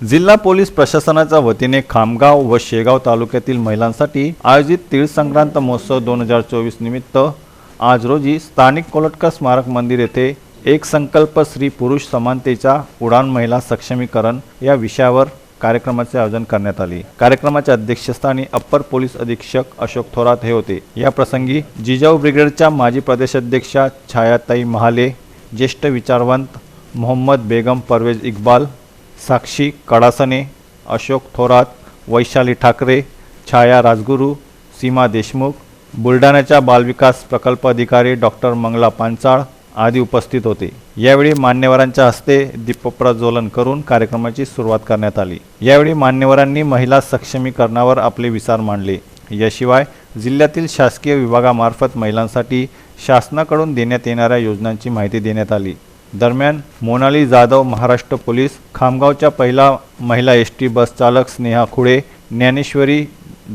जिल्हा पोलीस प्रशासनाच्या वतीने खामगाव व शेगाव तालुक्यातील महिलांसाठी आयोजित तीळ संक्रांत महोत्सव दोन हजार चोवीस निमित्त आज रोजी स्थानिक कोलटकर स्मारक मंदिर येथे एक संकल्प स्त्री पुरुष समानतेच्या उडान महिला सक्षमीकरण या विषयावर कार्यक्रमाचे आयोजन करण्यात आले. कार्यक्रमाच्या अध्यक्षस्थानी अप्पर पोलीस अधीक्षक अशोक थोरात हे होते. या प्रसंगी जिजाऊ ब्रिगेडच्या माजी प्रदेशाध्यक्षा छायाताई महाले ज्येष्ठ विचारवंत मोहम्मद बेगम परवेज इक्बाल साक्षी कडासने अशोक थोरात वैशाली ठाकरे छाया राजगुरू सीमा देशमुख बुलढाण्याच्या बालविकास प्रकल्प अधिकारी डॉक्टर मंगला पांचाळ आदी उपस्थित होते. यावेळी मान्यवरांच्या हस्ते दीपप्रज्वलन करून कार्यक्रमाची सुरुवात करण्यात आली. यावेळी मान्यवरांनी महिला सक्षमीकरणावर आपले विचार मांडले. याशिवाय जिल्ह्यातील शासकीय विभागामार्फत महिलांसाठी शासनाकडून देण्यात येणाऱ्या योजनांची माहिती देण्यात आली. दरम्यान मोनाली जाधव महाराष्ट्र पोलीस खामगावच्या पहिला महिला एस टी बस चालक स्नेहा खुळे ज्ञानेश्वरी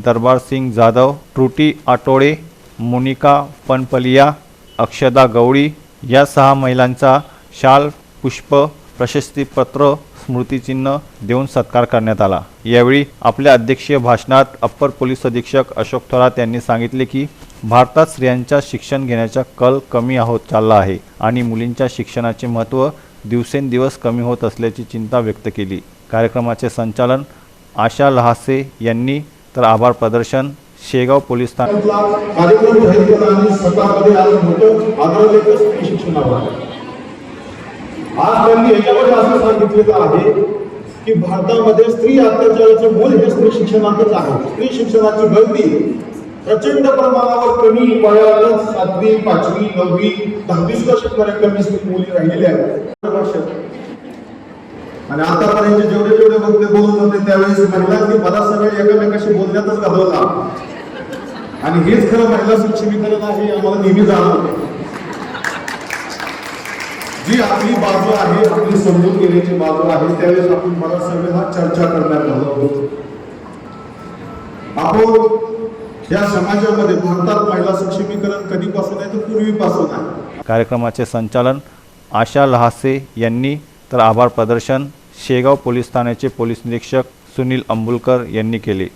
दरबार सिंग जाधव त्रुटी आटोळे मोनिका पनपलिया अक्षदा गवळी या सहा महिलांचा शाल पुष्प प्रशस्तीपत्र स्मृतिचिन्ह देऊन सत्कार करण्यात आला. यावेळी आपल्या अध्यक्षीय भाषणात अप्पर पोलीस अधीक्षक अशोक थोरात यांनी सांगितले की भारतात स्त्रियांच्या शिक्षण घेण्याचा कल कमी होत चालला आहे आणि मुलींच्या शिक्षणाचे महत्त्व दिवसेंदिवस कमी होत असल्याची चिंता व्यक्त केली. कार्यक्रमाचे संचालन आशा लहासे यांनी तर आभार प्रदर्शन शेगाव पोलीस स्थानक कार्यक्रम जाहीर केला आणि स्वतःमध्ये आज त्यांनी याच्यावर असं सांगितलेलं आहे की भारतामध्ये स्त्री अत्याचाराचं मूल हे स्त्री शिक्षणातच आहे. स्त्री शिक्षणाची गळती प्रचंड प्रमाणावर कमी वयात सातवी पाचवी नववी दहावी सुद्धा शिकणाऱ्या कमी स्त्री मुली राहिलेल्या आहेत. आणि आतापर्यंत जेवढे जेवढे बघते बोलत होते त्यावेळेस महिलांनी मला सगळे एकमेकाशी बोलण्यातच घालवला आणि हेच खरं महिला सक्षमीकरण आहे आम्हाला नेहमी जाणवतं. जी आपली बाजू आहे आपली समजून घेण्याची बाजू आहे त्यावेळेस आपण मला सगळ्यांना चर्चा करण्यात घालवतो आपण या समाजामध्ये भारतात महिला सक्षमीकरण कधीपासून आहे तर पूर्वीपासून आहे. कार्यक्रमाचे संचालन आशा लहासे यांनी तर आभार प्रदर्शन शेगाव पोलीस ठाण्याचे पोलीस निरीक्षक सुनील अंबुलकर यांनी केले.